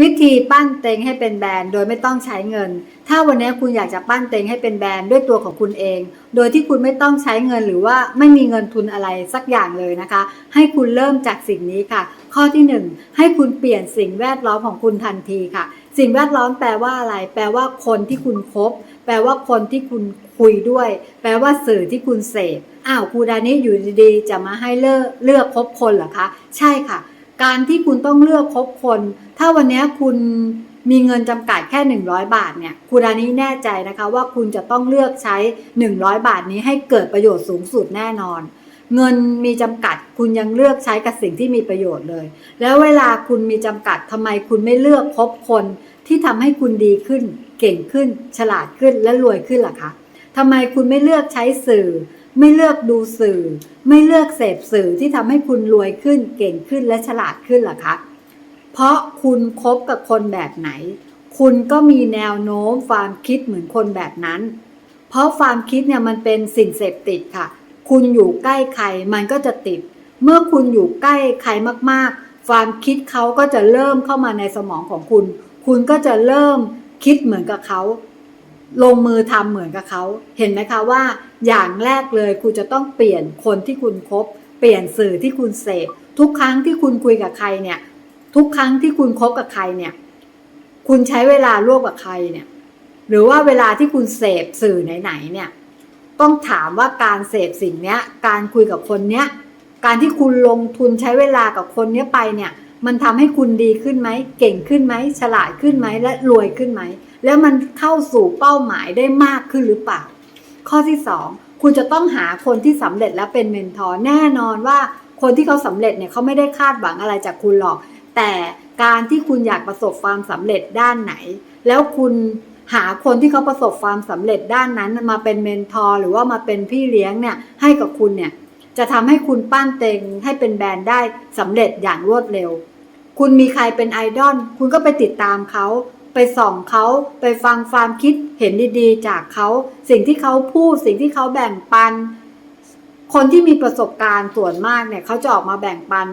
วิธีปั้นเต็งให้เป็นแบรนด์โดยไม่ต้องใช้เงิน ถ้าวันนี้คุณอยากจะปั้นเต็งให้เป็นแบรนด์ด้วยตัวของคุณเอง โดยที่คุณไม่ต้องใช้เงินหรือว่าไม่มีเงินทุนอะไรสักอย่างเลยนะคะ ให้คุณเริ่มจากสิ่งนี้ค่ะ ข้อที่หนึ่งให้คุณเปลี่ยนสิ่งแวดล้อมของคุณทันทีค่ะ สิ่งแวดล้อมแปลว่าอะไร แปลว่าคนที่คุณคบ แปลว่าคนที่คุณคุยด้วย แปลว่าสื่อที่คุณเสพ อ้าวครูดานี้อยู่ดีๆ จะมาให้เลือกเลือกคบคนเหรอคะ ใช่ค่ะ การที่คุณต้องเลือกคบคน ถ้าวันนี้คุณมีเงินจำกัดแค่ 100 บาทเนี่ยครูดานี้แน่ใจนะคะว่าคุณจะต้องเลือกใช้ 100 บาทนี้ให้เกิดประโยชน์สูงสุดแน่นอน เงินมีจำกัดคุณยังเลือกใช้กับสิ่งที่มีประโยชน์เลย แล้วเวลาคุณมีจำกัดทำไมคุณไม่เลือกคบคนที่ทำให้คุณดีขึ้น เก่งขึ้น ฉลาดขึ้นและรวยขึ้นล่ะคะทำไมคุณไม่เลือกใช้สื่อ ไม่เลือกดูสื่อ ไม่เลือกเสพสื่อที่ทำให้คุณรวยขึ้นเก่งขึ้นและฉลาดขึ้นล่ะคะเพราะคุณคบกับคนแบบไหน คุณก็มีแนวโน้มความคิดเหมือนคนแบบนั้น เพราะความคิดเนี่ยมันเป็นสิ่งเสพติดค่ะ คุณอยู่ใกล้ใครมันก็จะติด เมื่อคุณอยู่ใกล้ใครมากๆ ความคิดเขาก็จะเริ่มเข้ามาในสมองของคุณ คุณก็จะเริ่มคิดเหมือนกับเขา ลงมือทำเหมือนกับเขา เห็นไหมคะว่า อย่างแรกเลยคุณจะต้องเปลี่ยนคนที่คุณคบ เปลี่ยนสื่อที่คุณเสพทุกครั้งที่คุณคุยกับใครเนี่ย ทุกครั้งที่คุณคบกับใครเนี่ย คุณใช้เวลาร่วมกับใครเนี่ย หรือว่าเวลาที่คุณเสพสื่อไหนๆเนี่ย ต้องถามว่าการเสพสิ่งเนี้ย การคุยกับคนเนี้ย การที่คุณลงทุนใช้เวลากับคนเนี้ยไปเนี่ย มันทำให้คุณดีขึ้นไหม เก่งขึ้นไหม ฉลาดขึ้นไหม และรวยขึ้นไหม แล้วมันเข้าสู่เป้าหมายได้มากขึ้นหรือเปล่า ข้อที่สองคุณจะต้องหาคนที่สำเร็จและเป็นเมนทอร์แน่นอนว่า คนที่เขาสำเร็จเนี่ยเขาไม่ได้คาดหวังอะไรจากคุณหรอก แต่การที่คุณอยากประสบความสำเร็จด้านไหน แล้วคุณหาคนที่เขาประสบความสำเร็จด้านนั้นมาเป็นเมนทอร์หรือว่ามาเป็นพี่เลี้ยงเนี่ยให้กับคุณเนี่ยจะทำให้คุณปั้นเต็งให้เป็นแบรนด์ได้สำเร็จอย่างรวดเร็ว คุณมีใครเป็นไอดอลคุณก็ไปติดตามเขา ไปส่องเขาไปฟังความคิดเห็นดีๆ จากเขา สิ่งที่เขาพูด สิ่งที่เขาแบ่งปัน คนที่มีประสบการณ์ส่วนมากเนี่ยเขาจะออกมาแบ่งปัน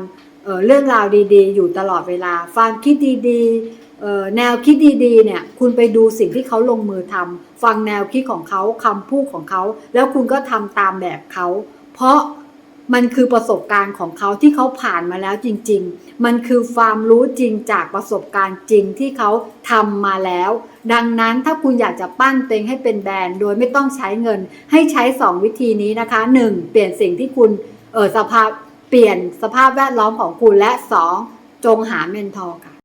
เเรื่องราวดีๆ อยู่ตลอดเวลา ความคิดดีๆแนวคิดดีๆ เนี่ย คุณไปดูสิ่งที่เขาลงมือทำฟังแนวคิดของเขาคำพูดของเขา แล้วคุณก็ทำตามแบบเขา เพราะ มันคือประสบการณ์ของเขาที่เขาผ่านมาแล้วจริง ๆ มันคือความรู้จริงจากประสบการณ์จริงที่เขาทำมาแล้ว ดังนั้นถ้าคุณอยากจะปั้นเต็งให้เป็นแบรนด์โดยไม่ต้องใช้เงิน ให้ใช้ 2 วิธีนี้นะคะ 1. เปลี่ยนสิ่งที่คุณเออสภาพเปลี่ยนสภาพแวดล้อมของคุณและ 2. จงหาเมนทอร์ค่ะ